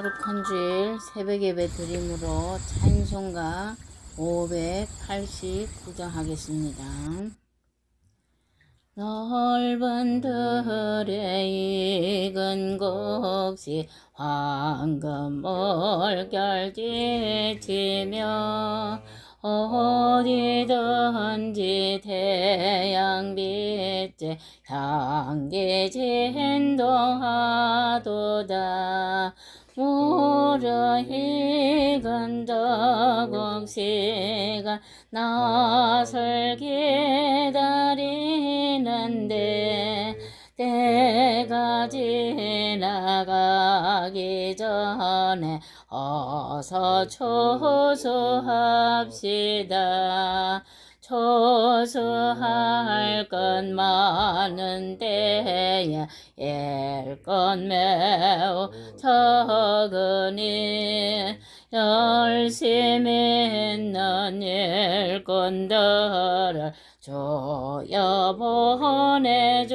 거룩한 주일 새벽 예배 드림으로 찬송가 589장 하겠습니다. 넓은 들에 익은 곡식 황금을 결지치며 어디든지 태양빛에 향기 진동하도다 모르 익은 저곡시가 낯을 기다리는데 때가 지나가기 전에 어서 초소합시다. 초소할 건 많은데 일건 매우 적으니 열심히 있는 일꾼들을 조여 보내주소서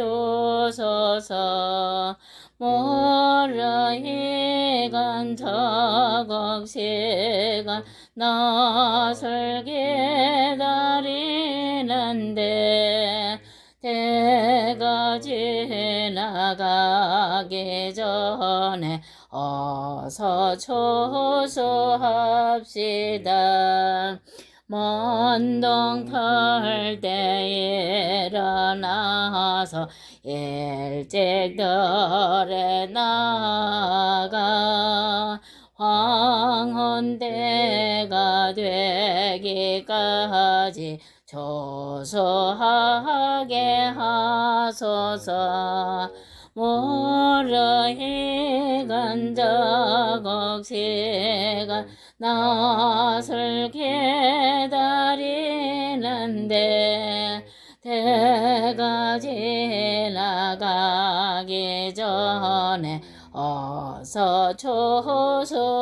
모르 이간 저곡 시간 낯을 기다리는데 때가 지나가기 전에 어서 초소합시다. 먼동 털 때 일어나서 일찍 들에 나가 황혼대가 되기까지 조소하게 하소서 모르이간 저곡시간 낯을 기다리는데 때가 지나가기 전에 어서 초소합시다.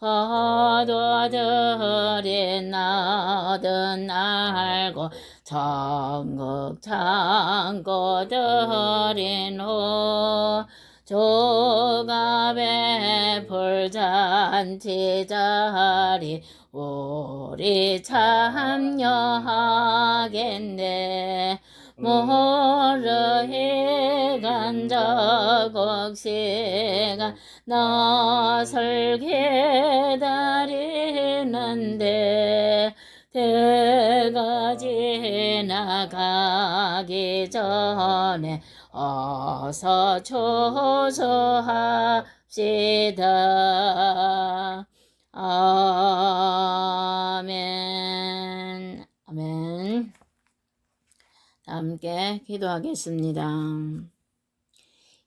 거도들이 나든 알고 전국 창고들인 후 조갑의 불잔치 자리 우리 참여하겠네. 모르이간 저곡시간 낯을 기다리는데 때가 지 나가기 전에 어서 초소합시다. 아멘. 아멘. 함께 기도하겠습니다.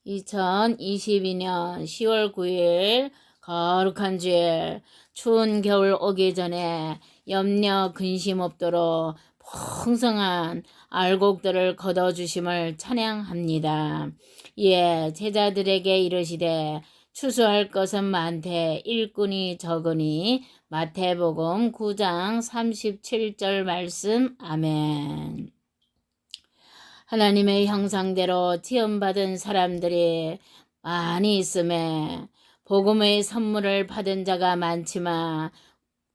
2022년 10월 9일 거룩한 주일 추운 겨울 오기 전에 염려 근심 없도록 풍성한 알곡들을 거둬주심을 찬양합니다. 이에 제자들에게 이르시되 추수할 것은 많되 일꾼이 적으니 마태복음 9장 37절 말씀 아멘. 하나님의 형상대로 지음받은 사람들이 많이 있음에 복음의 선물을 받은 자가 많지만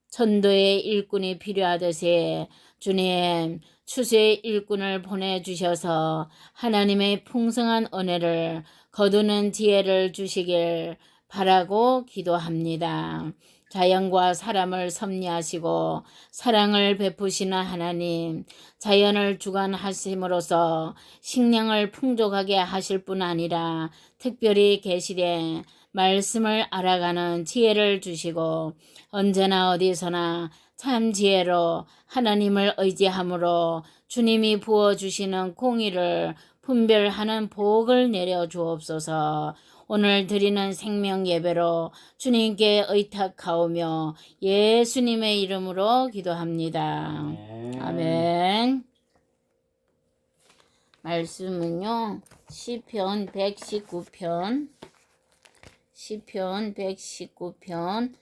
천도의 일꾼이 필요하듯이 주님 추수의 일꾼을 보내주셔서 하나님의 풍성한 은혜를 거두는 지혜를 주시길 바라고 기도합니다. 자연과 사람을 섭리하시고 사랑을 베푸시는 하나님, 자연을 주관하심으로써 식량을 풍족하게 하실 뿐 아니라 특별히 계시되 말씀을 알아가는 지혜를 주시고 언제나 어디서나 참 지혜로 하나님을 의지함으로 주님이 부어주시는 공의를 분별하는 복을 내려 주옵소서. 오늘 드리는 생명 예배로 주님께 의탁하오며 예수님의 이름으로 기도합니다. 아멘. 말씀은요. 시편 119편 시편 119편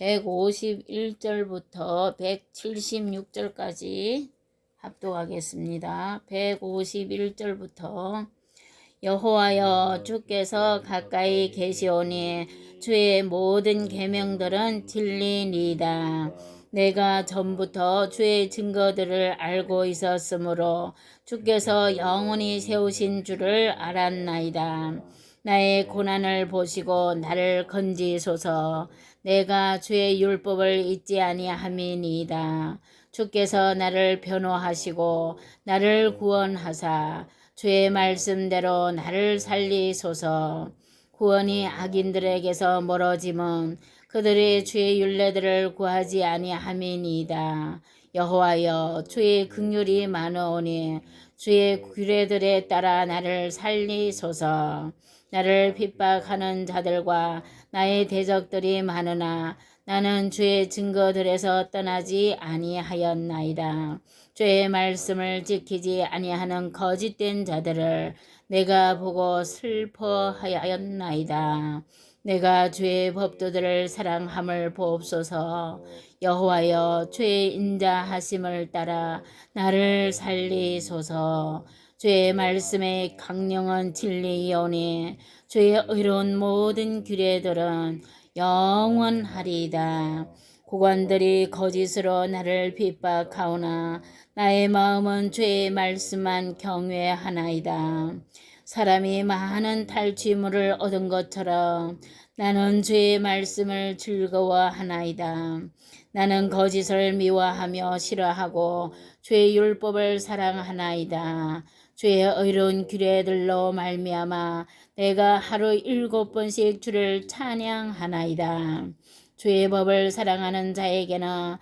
151절부터 176절까지 합독하겠습니다. 151절부터 여호와여 주께서 가까이 계시오니 주의 모든 계명들은 진리니이다. 내가 전부터 주의 증거들을 알고 있었으므로 주께서 영원히 세우신 줄을 알았나이다. 나의 고난을 보시고 나를 건지소서. 내가 주의 율법을 잊지 아니함이니이다. 주께서 나를 변호하시고 나를 구원하사 주의 말씀대로 나를 살리소서. 구원이 악인들에게서 멀어짐은 그들이 주의 윤례들을 구하지 아니함이니이다. 여호와여 주의 긍휼이 많으오니 주의 규례들에 따라 나를 살리소서. 나를 핍박하는 자들과 나의 대적들이 많으나 나는 주의 증거들에서 떠나지 아니하였나이다. 주의 말씀을 지키지 아니하는 거짓된 자들을 내가 보고 슬퍼하였나이다. 내가 주의 법도들을 사랑함을 보옵소서. 여호와여 주의 인자하심을 따라 나를 살리소서. 주의 말씀의 강령은 진리이오니 주의 의로운 모든 규례들은 영원하리이다. 고관들이 거짓으로 나를 핍박하오나 나의 마음은 주의 말씀만 경외하나이다. 사람이 많은 탈취물을 얻은 것처럼 나는 주의 말씀을 즐거워하나이다. 나는 거짓을 미워하며 싫어하고 주의 율법을 사랑하나이다. 주의 의로운 규례들로 말미암아 내가 하루 일곱 번씩 주를 찬양하나이다. 주의 법을 사랑하는 자에게는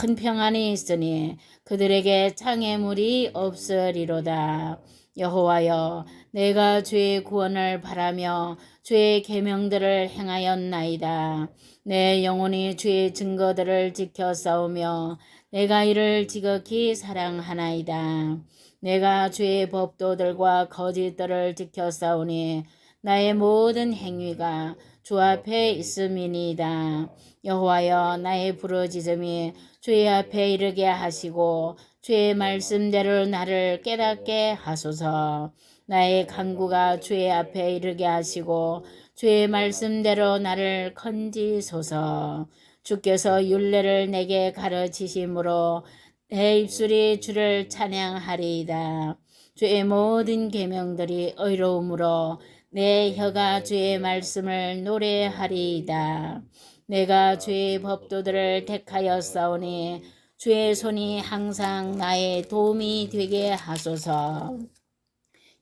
큰 평안이 있으니 그들에게 장애물이 없으리로다. 여호와여 내가 주의 구원을 바라며 주의 계명들을 행하였나이다. 내 영혼이 주의 증거들을 지켜 싸우며 내가 이를 지극히 사랑하나이다. 내가 주의 법도들과 거짓들을 지켜 싸우니 나의 모든 행위가 주 앞에 있음이니이다. 여호와여 나의 부르짖음이 주의 앞에 이르게 하시고 주의 말씀대로 나를 깨닫게 하소서. 나의 간구가 주의 앞에 이르게 하시고 주의 말씀대로 나를 건지소서. 주께서 윤례를 내게 가르치심으로 내 입술이 주를 찬양하리이다. 주의 모든 계명들이 의로움으로 내 혀가 주의 말씀을 노래하리이다. 내가 주의 법도들을 택하여 싸우니 주의 손이 항상 나의 도움이 되게 하소서.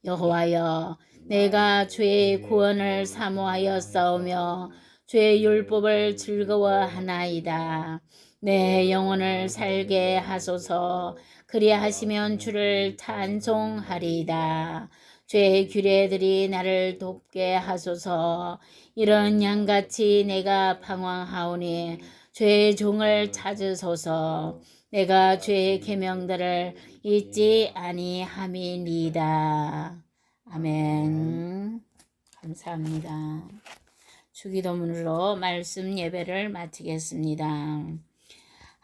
여호와여, 내가 주의 구원을 사모하여 싸우며 주의 율법을 즐거워하나이다. 내 영혼을 살게 하소서. 그리하시면 주를 찬송하리이다. 죄의 규례들이 나를 돕게 하소서. 이런 양같이 내가 방황하오니 죄의 종을 찾으소서. 내가 죄의 계명들을 잊지 아니함이니이다. 아멘. 감사합니다. 주기도문으로 말씀 예배를 마치겠습니다.